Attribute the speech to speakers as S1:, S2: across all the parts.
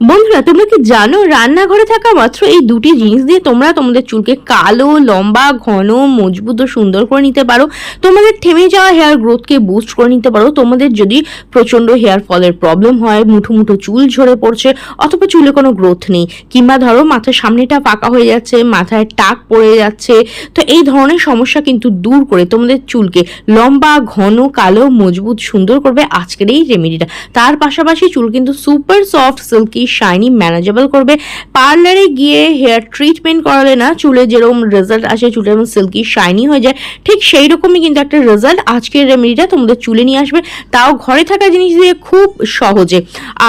S1: বন্ধুরা, তোমরা কি জানো রান্নাঘরে থাকা মাত্র এই দুটি জিনিস দিয়ে তোমরা তোমাদের চুলকে কালো, লম্বা, ঘন, মজবুত ও সুন্দর করে নিতে পারো? তোমাদের থেমে যাওয়া হেয়ার গ্রোথকে বুস্ট করে নিতে পারো। তোমাদের যদি প্রচণ্ড হেয়ার ফলের প্রবলেম হয়, মুঠো মুঠো চুল ঝরে পড়ছে, অথবা চুলে কোনো গ্রোথ নেই, কিংবা ধরো মাথার সামনেটা পাকা হয়ে যাচ্ছে, মাথায় টাক পড়ে যাচ্ছে, তো এই ধরনের সমস্যা কিন্তু দূর করে তোমাদের চুলকে লম্বা, ঘন, কালো, মজবুত, সুন্দর করবে আজকের এই রেমেডিটা তার পাশাপাশি চুল কিন্তু super soft silky shiny manageable করবে। পার্লারে গিয়ে হেয়ার ট্রিটমেন্ট করালে না চুলে যেরকম রেজাল্ট আসে চুলে যেমন সিল্কি শাইনি হয়ে যায় ঠিক সেই রকমই কিন্তু একটা রেজাল্ট আজকের রেমেডিটা তোমাদের চুলে নিয়ে আসবে। তাও ঘরে থাকা জিনিস দিয়ে খুব সহজে।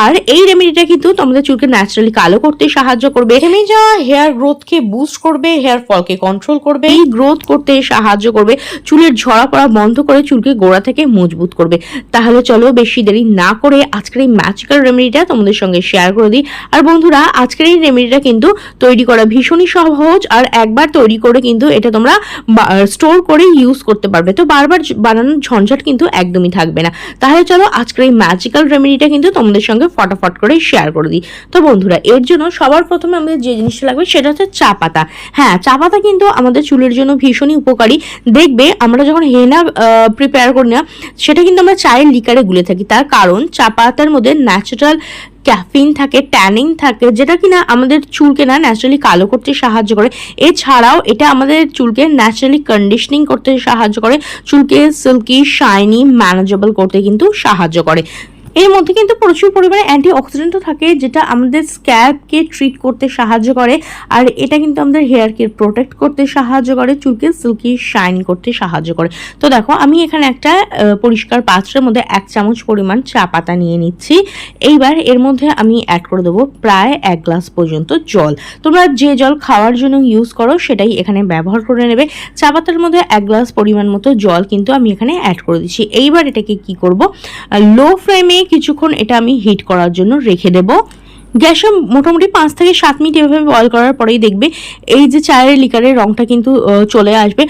S1: আর এই রেমেডিটা কিন্তু তোমাদের চুলকে ন্যাচারালি কালো করতে সাহায্য করবে। থেমে যাওয়া হেয়ার গ্রোথকে বুস্ট করবে হেয়ার ফলকে কন্ট্রোল করবে। এই গ্রোথ করতে সাহায্য করবে চুলের ঝরা পড়া বন্ধ করে চুলকে গোড়া থেকে মজবুত করবে। তাহলে চলো বেশি দেরি না করে আজকের এই ম্যাজিক্যাল রেমেডিটা তোমাদের সঙ্গে শেয়ার করে দিই আর বন্ধুরা, আজকের এই রেমেডিটা কিন্তু তৈরি করা ভীষণই সহজ আর একবার তৈরি করে কিন্তু এটা তোমরা স্টোর করে ইউজ করতে পারবে। তো বারবার বানানোর ঝঞ্ঝাট কিন্তু একদমই থাকবে না। তাহলে চলো আজকের এই ম্যাজিক্যাল রেমেডিটা কিন্তু তোমাদের সঙ্গে ফটাফট করে শেয়ার করে দিই। তো বন্ধুরা, এর জন্য সবার প্রথমে আমাদের যে জিনিসটা লাগবে সেটা হচ্ছে চা পাতা। হ্যাঁ চা পাতা কিন্তু আমাদের চুলের জন্য ভীষণই উপকারী। দেখবে আমরা যখন হেনা প্রিপেয়ার করি না, সেটা কিন্তু আমরা চায়ের লিকারে গুলে থাকি। তার কারণ চা পাতার মধ্যে ন্যাচারাল ক্যাফিন থাকে, ট্যানিং থাকে, যেটা কিনা আমাদের চুলকে না ন্যাচারালি কালো করতে সাহায্য করে। এছাড়াও এটা আমাদের চুলকে ন্যাচারালি কন্ডিশনিং করতে সাহায্য করে, চুলকে সিল্কি শাইনি ম্যানেজেবল করতে কিন্তু সাহায্য করে। এর মধ্যে কিন্তু প্রচুর পরিমাণে অ্যান্টি অক্সিডেন্টও থাকে, যেটা আমাদের স্ক্যাল্পকে ট্রিট করতে সাহায্য করে, আর এটা কিন্তু আমাদের হেয়ারকে প্রোটেক্ট করতে সাহায্য করে, চুলকে সিল্কি শাইন করতে সাহায্য করে। তো দেখো, আমি এখানে একটা পরিষ্কার পাত্রের মধ্যে এক চামচ পরিমাণ চা পাতা নিয়ে নিচ্ছি। এইবার এর মধ্যে আমি অ্যাড করে দেবো প্রায় এক গ্লাস পর্যন্ত জল। তোমরা যে জল খাওয়ার জন্য ইউজ করো, সেটাই এখানে ব্যবহার করে নেবে। চা পাতার মধ্যে এক গ্লাস পরিমাণ মতো জল কিন্তু আমি এখানে অ্যাড করে দিচ্ছি। এইবার এটাকে কি করব? লো ফ্লেমে কিছুক্ষণ এটা আমি হিট করার জন্য রেখে দেবো। গ্যাসে মোটামুটি পাঁচ থেকে সাত মিনিট এভাবে বয়ল করার পরেই দেখবে এই যে চায়ের লিকারের রংটা কিন্তু চলে আসবে।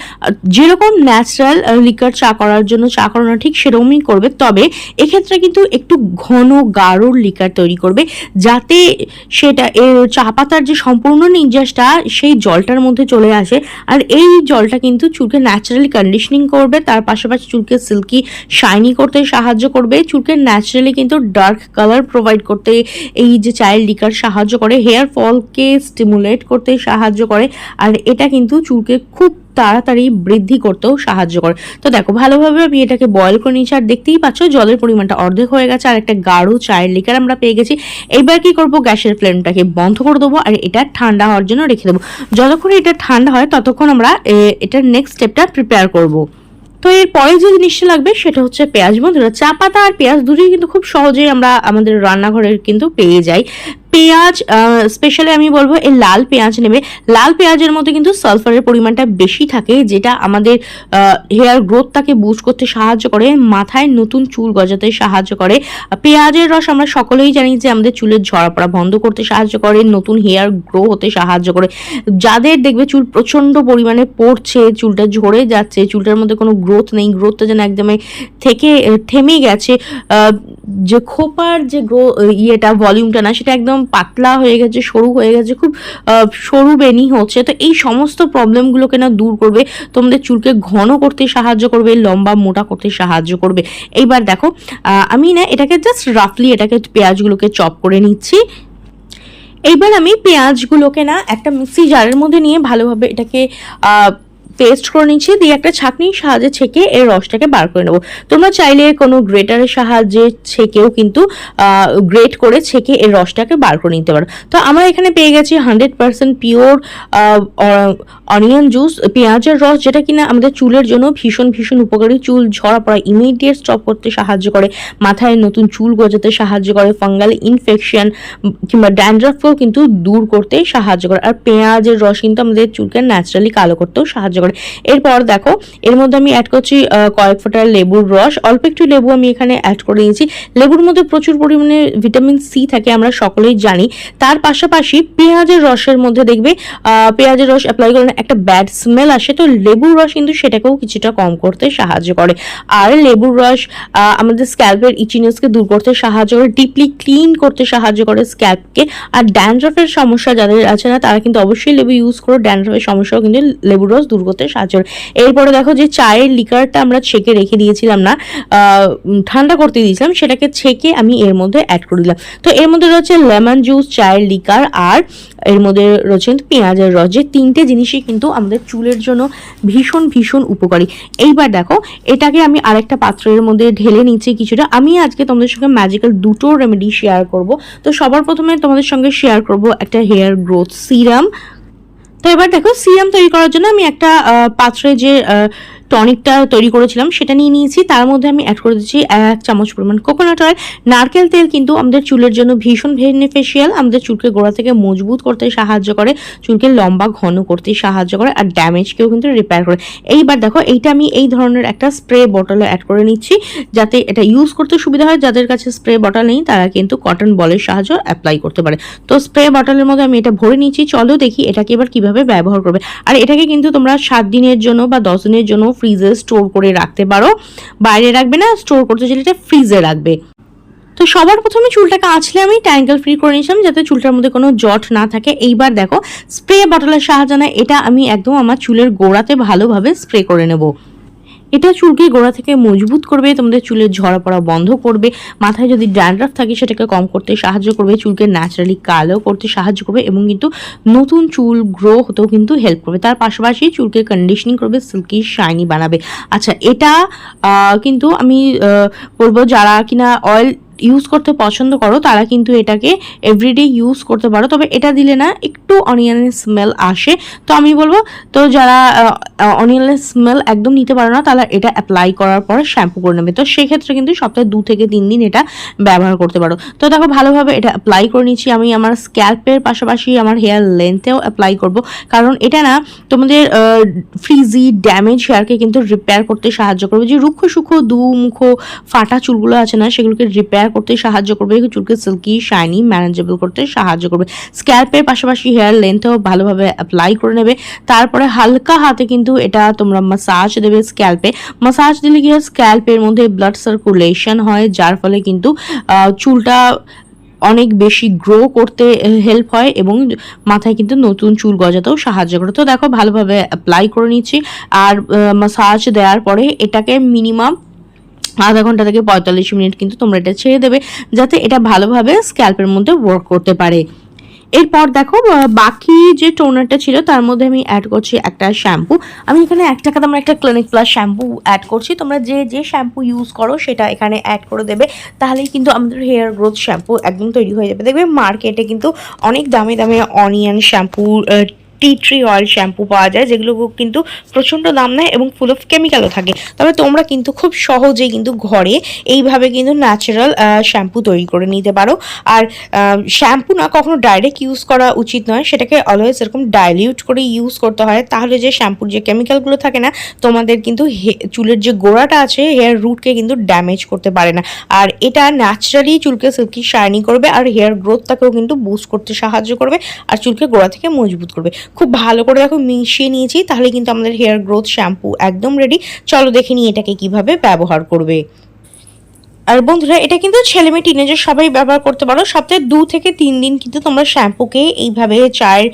S1: যেরকম ন্যাচারাল লিকার চা করার জন্য চা করানো ঠিক সেরকমই করবে। তবে এক্ষেত্রে কিন্তু একটু ঘন গাঢ় লিকার তৈরি করবে যাতে সেটা চা পাতার যে সম্পূর্ণ নির্যাসটা সেই জলটার মধ্যে চলে আসে। আর এই জলটা কিন্তু চুলকে ন্যাচারালি কন্ডিশনিং করবে, তার পাশাপাশি চুলকে সিল্কি শাইনি করতে সাহায্য করবে। চুলকে ন্যাচারালি কিন্তু ডার্ক কালার প্রোভাইড করতে এই যে চায়ের লিকার সাহায্য করে হেয়ার ফলকে স্টিমুলেট করতে সাহায্য করে, আর এটা কিন্তু চুলকে খুব তাড়াতাড়ি বৃদ্ধি করতেও সাহায্য করে। তো দেখো, ভালোভাবে আমি এটাকে বয়েল করে নিয়েছি, আর দেখতেই পাচ্ছ জলের পরিমাণটা অর্ধেক হয়ে গেছে, আর একটা গাঢ় চায়ের লিকার আমরা পেয়ে গেছি। এইবার কি করব, গ্যাসের ফ্লেমটাকে বন্ধ করে দেবো, আর এটা ঠান্ডা হওয়ার জন্য রেখে দেবো। যতক্ষণ এটা ঠান্ডা হয়, ততক্ষণ আমরা এটার নেক্সট স্টেপটা প্রিপেয়ার করব। তো এর পরে যে জিনিসটা লাগবে সেটা হচ্ছে পেঁয়াজ। বন্ধুরা, চা পাতা আর পেঁয়াজ দুটোই কিন্তু খুব সহজেই আমরা আমাদের রান্নাঘরের কিন্তু পেয়ে যাই। পেঁয়াজ স্পেশালি আমি বলব এই লাল পেঁয়াজ নেবে। লাল পেঁয়াজের মধ্যে কিন্তু সালফারের পরিমাণটা বেশি থাকে, যেটা আমাদের হেয়ার গ্রোথটাকে বুস্ট করতে সাহায্য করে, মাথায় নতুন চুল গজাতে সাহায্য করে। পেঁয়াজের রস আমরা সকলেই জানি যে আমাদের চুলের ঝরা পড়া বন্ধ করতে সাহায্য করে, নতুন হেয়ার গ্রো হতে সাহায্য করে। যাদের দেখবে চুল প্রচণ্ড পরিমাণে পড়ছে, চুলটা ঝরে যাচ্ছে, চুলটার মধ্যে কোনো গ্রোথ নেই গ্রোথটা যেন একদমই থেকে, থেমে গেছে যে খোপার যে গ্রো ইয়েটা ভলিউমটা না, সেটা একদম পাতলা হয়ে গেছে, সরু হয়ে গেছে, খুব সরু বেনি হচ্ছে, তো এই সমস্ত প্রবলেমগুলোকে না দূর করবে, তোমাদের চুলকে ঘন করতে সাহায্য করবে, লম্বা মোটা করতে সাহায্য করবে। এইবার দেখো আমি না এটাকে জাস্ট রাফলি এটাকে পেঁয়াজগুলোকে চপ করে নিচ্ছি। এইবার আমি পেঁয়াজগুলোকে না একটা মিক্সি জারের মধ্যে নিয়ে ভালোভাবে এটাকে পেস্ট করে নিচ্ছি, দিয়ে একটা ছাঁকনির সাহায্যে ছেঁকে এর রসটাকে বার করে নেব। তোমরা চাইলে কোনো গ্রেটারের সাহায্যে ছেঁকেও কিন্তু গ্রেট করে ছেঁকে এর রসটাকে বার করে নিতে পারো। তো আমরা এখানে পেয়ে গেছি hundred percent pure onion juice পেঁয়াজের রস, যেটা কিনা আমাদের চুলের জন্য ভীষণ ভীষণ উপকারী। চুল ঝরা পড়া ইমিডিয়েট স্টপ করতে সাহায্য করে, মাথায় নতুন চুল গজাতে সাহায্য করে ফাঙ্গাল ইনফেকশন কিংবা ড্যান্ড্রাফকেও কিন্তু দূর করতে সাহায্য করে। আর পেঁয়াজের রস কিন্তু আমাদের চুলকে ন্যাচারালি কালো করতেও সাহায্য করে। করে। এরপর দেখো, এর মধ্যে আমি অ্যাড করছি কয়েক ফোঁটা লেবুর রস। অল্প একটু লেবু আমি এখানে অ্যাড করে নিয়েছি। লেবুর মধ্যে প্রচুর পরিমাণে ভিটামিন সি থাকে, আমরা সকলেই জানি। তার পাশাপাশি পেঁয়াজের রসের মধ্যে দেখবে পেঁয়াজের রস অ্যাপ্লাই করলে একটা ব্যাড স্মেল আসে, তো লেবুর রস কিন্তু সেটাকেও কিছুটা কম করতে সাহায্য করে। আর লেবুর রস আমাদের স্ক্যাল্পের ইচিনেসকে দূর করতে সাহায্য করে ডিপলি ক্লিন করতে সাহায্য করে স্ক্যাল্পকে আর ড্যান্ড্রফের সমস্যা যাদের আছে না, তারা কিন্তু অবশ্যই লেবু ইউজ করে ড্যান্ড্রফের সমস্যাও কিন্তু লেবুর রস দূর করতে সাহায্য করে এরপরে দেখো যে চায়ের লিকারটা আমরা ছেঁকে রেখে দিয়েছিলাম না ঠান্ডা করতে দিয়েছিলাম, সেটাকে ছেঁকে আমি এর মধ্যে অ্যাড করে দিলাম। তো এর মধ্যে রয়েছে লেমন জুস চায়ের লিকার আর এর মধ্যে রয়েছে পেঁয়াজের রস। যে তিনটে জিনিসই কিন্তু আমাদের চুলের জন্য ভীষণ ভীষণ উপকারী। এইবার দেখো, এটাকে আমি আরেকটা পাত্রের মধ্যে ঢেলে নিচ্ছি কিছুটা। আমি আজকে তোমাদের সঙ্গে ম্যাজিক্যাল দুটো রেমেডি শেয়ার করব। তো সবার প্রথমে তোমাদের সঙ্গে শেয়ার করব একটা হেয়ার গ্রোথ সিরাম তো এবার দেখো, সিরাম তৈরি করার জন্য আমি একটা পাত্রে যে টনিকটা তৈরি করেছিলাম সেটা নিয়ে নিয়েছি। তার মধ্যে আমি অ্যাড করে দিচ্ছি এক চামচ পরিমাণ কোকোনাট অয়েল নারকেল তেল কিন্তু আমাদের চুলের জন্য ভীষণ বেনিফিশিয়াল আমাদের চুলকে গোড়া থেকে মজবুত করতে সাহায্য করে, চুলকে লম্বা ঘন করতে সাহায্য করে আর ড্যামেজকেও কিন্তু রিপেয়ার করে। এইবার দেখো, এইটা আমি এই ধরনের একটা স্প্রে বটলে অ্যাড করে নিচ্ছি, যাতে এটা ইউজ করতে সুবিধা হয়। যাদের কাছে স্প্রে বটল নেই, তারা কিন্তু কটন বলের সাহায্য অ্যাপ্লাই করতে পারে। তো স্প্রে বটলের মধ্যে আমি এটা ভরে নিচ্ছি। চলো দেখি এটাকে এবার কীভাবে ব্যবহার করবে। আর এটাকে কিন্তু তোমরা সাত দিনের জন্য বা দশ দিনের জন্য ফ্রিজে স্টোর করে রাখতে পারো। বাইরে রাখবে না স্টোর করতে চাইলে এটা ফ্রিজে রাখবে। তো সবার প্রথমে চুলটাকে আঁচলে আমি ট্যাঙ্কেল ফ্রি করে নিয়েছিলাম যাতে চুলটার মধ্যে কোনো জট না থাকে। এইবার দেখো স্প্রে বটলের সাহায্যে এটা আমি একদম আমার চুলের গোড়াতে ভালোভাবে স্প্রে করে নেব। এটা চুলকে গোড়া থেকে মজবুত করবে, তোমাদের চুলের ঝরা পড়া বন্ধ করবে, মাথায় যদি ড্যান্ড্রাফ থাকে সেটাকে কম করতে সাহায্য করবে, চুলকে ন্যাচারালি কালো করতে সাহায্য করবে এবং কিন্তু নতুন চুল গ্রো হতেও কিন্তু হেল্প করবে। তার পাশাপাশি চুলকে কন্ডিশনিং করবে সিল্কি শাইনি বানাবে। আচ্ছা এটা কিন্তু আমি বলব যারা কিনা অয়েল ইউজ করতে পছন্দ করো, তারা কিন্তু এটাকে এভরিডে ইউজ করতে পারো। তবে এটা দিলে না একটু অনিয়নের স্মেল আসে। তো আমি বলব, তো যারা অনিয়নের স্মেল একদম নিতে পারো না, তারা এটা অ্যাপ্লাই করার পরে শ্যাম্পু করে নেবে। তো সেক্ষেত্রে কিন্তু সপ্তাহে দু থেকে তিন দিন এটা ব্যবহার করতে পারো। তো দেখো, ভালোভাবে এটা অ্যাপ্লাই করে নিচ্ছি। আমি আমার স্ক্যাল্পের পাশাপাশি আমার হেয়ার লেন্থেও অ্যাপ্লাই করব। কারণ এটা না তোমাদের ফ্রিজি ড্যামেজ হেয়ারকে কিন্তু রিপেয়ার করতে সাহায্য করবে। যে রুক্ষ সুক্ষ দুমুখ ফাটা চুলগুলো আছে না, সেগুলোকে রিপেয়ার করতে সাহায্য করবে, চুলকে সিল্কি শাইনি ম্যানেজেবল করতে সাহায্য করবে। স্ক্যাল্পের পাশাপাশি হেয়ার লেন্থেও ভালোভাবে অ্যাপ্লাই করে নেবে। তারপরে হালকা হাতে কিন্তু এটা তোমরা মাসাজ দেবে স্ক্যাল্পে মাসাজ দিলে কি হয়? স্ক্যাল্পের মধ্যে ব্লাড সার্কুলেশন হয়, যার ফলে কিন্তু চুলটা অনেক বেশি গ্রো করতে হেল্প হয় এবং মাথায় কিন্তু নতুন চুল গজাতেও সাহায্য করে। তো দেখো, ভালোভাবে অ্যাপ্লাই করে নিচ্ছি। আর মাসাজ দেওয়ার পরে এটাকে মিনিমাম আধা ঘণ্টা থেকে পঁয়তাল্লিশ মিনিট কিন্তু তোমরা এটা ছেড়ে দেবে, যাতে এটা ভালোভাবে স্ক্যাল্পের মধ্যে ওয়ার্ক করতে পারে। এরপর দেখো বাকি যে টোনারটা ছিল, তার মধ্যে আমি অ্যাড করছি একটা শ্যাম্পু আমি এখানে এক টাকা দামের একটা ক্লিনিক প্লাস শ্যাম্পু অ্যাড করছি। তোমরা যে যে শ্যাম্পু ইউজ করো, সেটা এখানে অ্যাড করে দেবে। তাহলেই কিন্তু আমাদের হেয়ার গ্রোথ শ্যাম্পু একদম তৈরি হয়ে যাবে। দেখবে মার্কেটে কিন্তু অনেক দামে দামে onion shampoo tea tree oil shampoo পাওয়া যায়, যেগুলো কিন্তু প্রচণ্ড দাম নেয় এবং ফুল অফ কেমিক্যালও থাকে। তবে তোমরা কিন্তু খুব সহজেই কিন্তু ঘরে এইভাবে কিন্তু ন্যাচারাল শ্যাম্পু তৈরি করে নিতে পারো। আর শ্যাম্পু না কখনো ডাইরেক্ট ইউজ করা উচিত নয়, সেটাকে অলওয়েজ এরকম ডাইলিউট করে ইউজ করতে হয়। তাহলে যে শ্যাম্পুর যে কেমিক্যালগুলো থাকে না, তোমাদের কিন্তু চুলের যে গোড়াটা আছে হেয়ার রুটকে কিন্তু ড্যামেজ করতে পারে না। আর এটা ন্যাচারালি চুলকে সিল্কি শাইনি করবে, আর হেয়ার গ্রোথটাকেও কিন্তু বুস্ট করতে সাহায্য করবে, আর চুলকে গোড়া থেকে মজবুত করবে। খুব ভালো করে দেখো মিশিয়ে নিয়েছি, তাহলে কিন্তু আমাদের হেয়ার গ্রোথ শ্যাম্পু একদম রেডি চলো দেখে নিই এটাকে কীভাবে ব্যবহার করবে। আর বন্ধুরা, এটা কিন্তু ছেলে মেয়ে টিনেজার সবাই ব্যবহার করতে পারো। সপ্তাহে দু থেকে তিন দিন কিন্তু তোমরা শ্যাম্পুকে এইভাবে চায়ের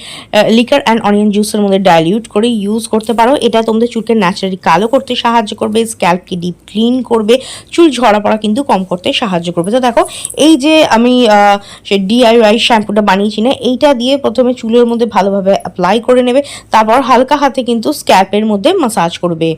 S1: লিকার অ্যান্ড অনিয়ন জুসের মধ্যে ডাইলিউট করে ইউজ করতে পারো। এটা তোমাদের চুলকে ন্যাচারালি কালো করতে সাহায্য করবে স্ক্যাল্পকে ডিপ ক্লিন করবে, চুল ঝরা পড়া কিন্তু কম করতে সাহায্য করবে। তো দেখো, এই যে আমি সে ডিআইওয়াই শ্যাম্পুটা বানিয়েছি না, এইটা দিয়ে প্রথমে চুলের মধ্যে ভালোভাবে অ্যাপ্লাই করে নেবে, তারপর হালকা হাতে কিন্তু স্ক্যাল্পের মধ্যে মাসাজ করবে।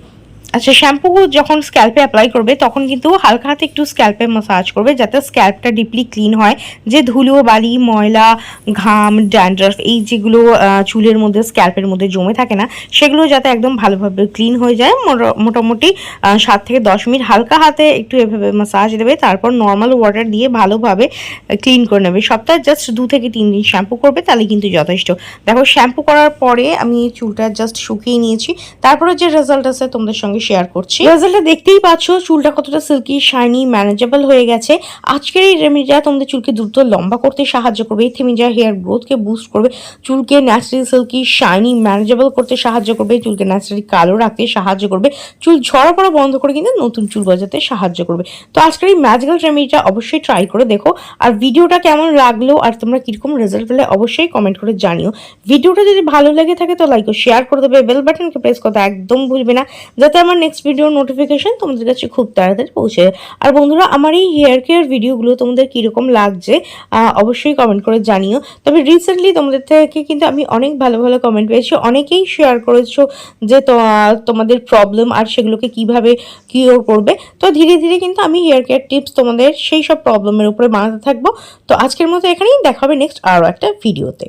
S1: আচ্ছা শ্যাম্পু যখন স্ক্যাল্পে অ্যাপ্লাই করবে, তখন কিন্তু হালকা হাতে একটু স্ক্যাল্পে মাসাজ করবে, যাতে স্ক্যাল্পটা ডিপলি ক্লিন হয়। যে ধুলো, বালি, ময়লা, ঘাম ড্যান্ড্রাফ এই যেগুলো চুলের মধ্যে স্ক্যাল্পের মধ্যে জমে থাকে না, সেগুলো যাতে একদম ভালোভাবে ক্লিন হয়ে যায়। মোটা- মোটামুটি সাত থেকে দশ মিনিট হালকা হাতে একটু এভাবে মাসাজ দেবে, তারপর নর্মাল ওয়াটার দিয়ে ভালোভাবে ক্লিন করে নেবে। সপ্তাহে জাস্ট দু থেকে তিন দিন শ্যাম্পু করবে, তাহলে কিন্তু যথেষ্ট। দেখো শ্যাম্পু করার পরে আমি চুলটা জাস্ট শুকিয়ে নিয়েছি। তারপরে যে রেজাল্ট আছে তোমাদের সঙ্গে শেয়ার করছি। রেজাল্টটা দেখতেই পাচ্ছ, চুলটা কতটা সিল্কি শাইনি ম্যানেজেবল হয়ে গেছে। আজকের এই রেমেডিটা তোমাদের চুলকে দ্রুত লম্বা করতে সাহায্য করবে। এই থেমিজা হেয়ার গ্রোথকে বুস্ট করবে। চুলকে ন্যাচারালি সিল্কি শাইনি ম্যানেজেবল করতে সাহায্য করবে। চুলকে ন্যাচারালি কালো রাখতে সাহায্য করবে। চুল ঝরা পড়া বন্ধ করে কিন্তু নতুন চুল গজাতে সাহায্য করবে। তো আজকের এই ম্যাজিক্যাল রেমেডিটা অবশ্যই ট্রাই করে দেখো। আর ভিডিওটা কেমন লাগল আর তোমরা কীরকম রেজাল্ট পেলে অবশ্যই কমেন্ট করে জানিও। ভিডিওটা যদি ভালো লেগে থাকে তো লাইক ও শেয়ার করে দেবে। বেল বাটনকে প্রেস করতে একদম ভুলবে না। যাতে আমার নেক্সট ভিডিওর নোটিফিকেশন তোমাদের কাছে খুব তাড়াতাড়ি পৌঁছে যায়। আর বন্ধুরা, আমার এই হেয়ার কেয়ার ভিডিওগুলো তোমাদের কীরকম লাগছে অবশ্যই কমেন্ট করে জানিও। তবে রিসেন্টলি তোমাদের থেকে কিন্তু আমি অনেক ভালো ভালো কমেন্ট পেয়েছি। অনেকেই শেয়ার করেছ যে তোমাদের প্রবলেম আর সেগুলোকে কীভাবে কিওর করবে। তো ধীরে ধীরে কিন্তু আমি হেয়ার কেয়ার টিপস তোমাদের সেই সব প্রবলেমের উপরে বানাতে থাকব। তো আজকের মতো এখানেই, দেখা হবে নেক্সট আরও একটা ভিডিওতে